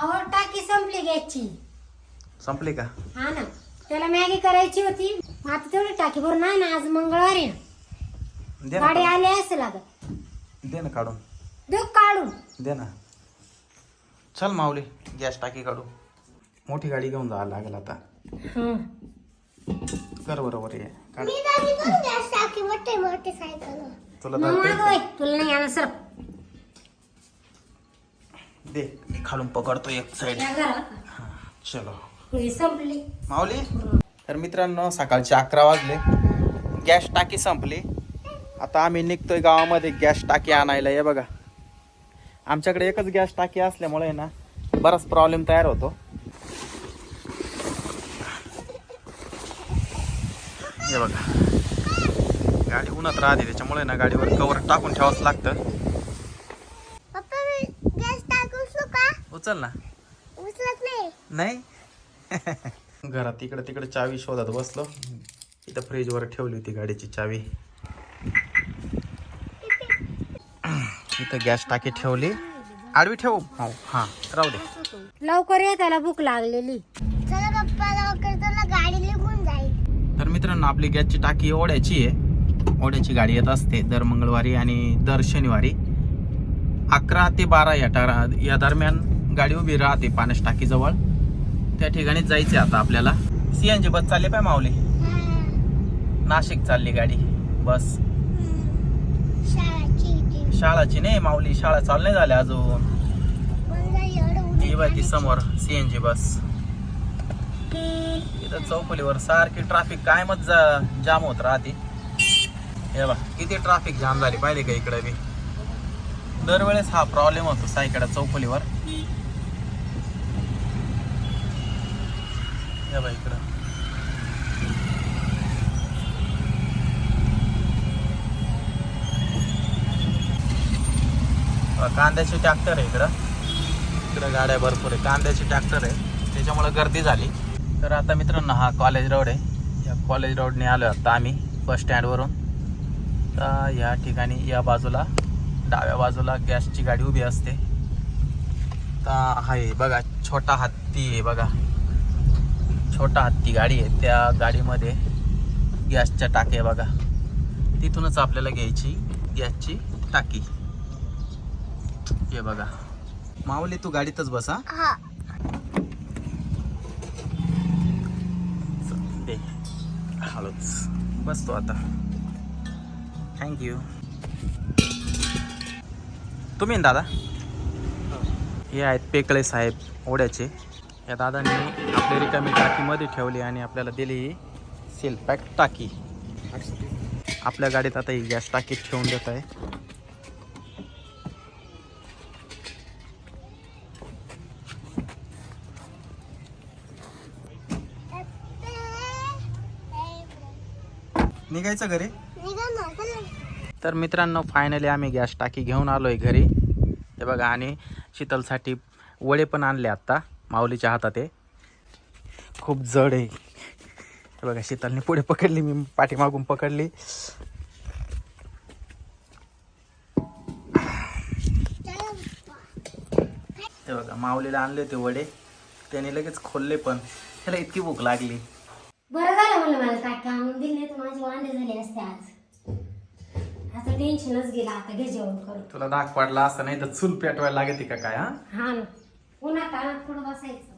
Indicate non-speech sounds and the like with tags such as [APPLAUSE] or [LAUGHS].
अहो टाकी संपली गॅसची संपली का? हा ना. त्याला मॅगी करायची होती. मग आता तेवढी टाकी भरून आहे ना आज मंगळवारी ना. दे ना गाडी. आली असेल आता. दे ना काढून. देऊ काढून? दे ना. चल माऊली गॅस टाकी काढू. मोठी गाडी घेऊन जावं लागेल आता. हं. कर बरोबर ये काढ. मी दादी करून गॅस टाकी मोठे मोठे सायकल. तुला मग तुला नाही आलं सर दे. मी खालून पकडतो एक साईड चलो. ही संपली. माऊली? तर मित्रांनो सकाळचे अकरा वाजले. गॅस टाकी संपली. आता आम्ही निघतोय गावामध्ये गॅस टाकी आणायला. हे बघा. आमच्याकडे एकच गॅस टाकी असल्यामुळे ना बराच प्रॉब्लेम तयार होतो. हे बघा. गाडी उन्हात राहते त्याच्यामुळे ना गाडीवर कवर टाकून ठेवावंच लागतं पप्पा मी गॅस टाकी उचलू का उचल ना. उचलत नाही. नाही? [LAUGHS] घरात इकडे तिकडे चावी शोधत बसलो. इथं फ्रीजवर ठेवली होती गाडीची चावी. इथं गॅस टाकी ठेवली. आडवी ठेवू? हो हां राहू दे. लवकर ये त्याला भूक लागलेली. चला पप्पा लवकर चला गाडी निघून जाईल. तर मित्रांनो आपली गॅसची टाकी ओढ्याची आहे. ओढ्याची गाडी येत असते दर मंगळवारी आणि दर शनिवारी. अकरा ते बारा या टारा या दरम्यान गाडी उभी राहते पाण्यास टाकीजवळ त्या ठिकाणी जायचे आता आपल्याला. सी एन जी बस चालली पाय माऊली. नाशिक चालली गाडी. बस. शाळाची नाही माऊली शाळा चालू नाही झाल्या अजून. ही बाय ती समोर सीएनजी बस. इथं चौफुलीवर सारखी ट्रॅफिक कायमच जा- जाम होत राहते. हे बा किती ट्रॅफिक जाम झाली पाहिले का इकडे बी. दरवेळेस हा प्रॉब्लेम होतो सायकडा चौफुलीवर त्या बा कांद्याचे ट्रॅक्टर आहे इकडं. इकडं गाड्या भरपूर आहे. कांद्याचे ट्रॅक्टर आहे. त्याच्यामुळे गर्दी झाली. तर आता मित्रांनो हा कॉलेज रोड आहे. या कॉलेज रोडने आलो आता आम्ही बस स्टँडवरून तर या ठिकाणी या बाजूला डाव्या बाजूला गॅसची गाडी उभी असते. तर आहे बघा छोटा हत्ती आहे बघा. छोटा हत्ती गाडी आहे. त्या गाडीमध्ये गॅसच्या टाक्या आहे बघा. तिथूनच आपल्याला घ्यायची गॅसची टाकी. हे बघा. माऊली तू गाडीतच बसा हा? दे. हळूच. बसतो आता. थँक्यू तुम्ही ना दादा? हे आहेत पेकळे साहेब ओढ्याचे. या दादांनी आपली रिकामी टाकीमध्ये ठेवली आणि आपल्याला दिली ही सेल पॅक टाकी. आपल्या गाडीत आता ही गॅस टाकीत ठेवून देत आहे. निघायचं घरी? तर मित्रांनो फायनली आम्ही गॅस टाकी घेऊन आलो आहे घरी. हे बघा आणि शीतलसाठी वडे पण आणले आत्ता माऊलीच्या हातात आहे. खूप जड आहे. बघा शीतलने पुढे पकडली मी पाठीमागून पकडली. हे बघा माऊलीला आणले होते वडे. त्याने लगेच खोलले पण त्याला इतकी भूक लागली. बरं झालं म्हणलं मला टाकी आणून दिली तर माझे वांदे झाले असते आज. आता टेन्शनच गेला आता घे जेवण करून. तुला दाग पडला असं नाही तर चूल पेटवायला लागते का काय हा? हा ना. उन्हात आणत पुढं बसायचं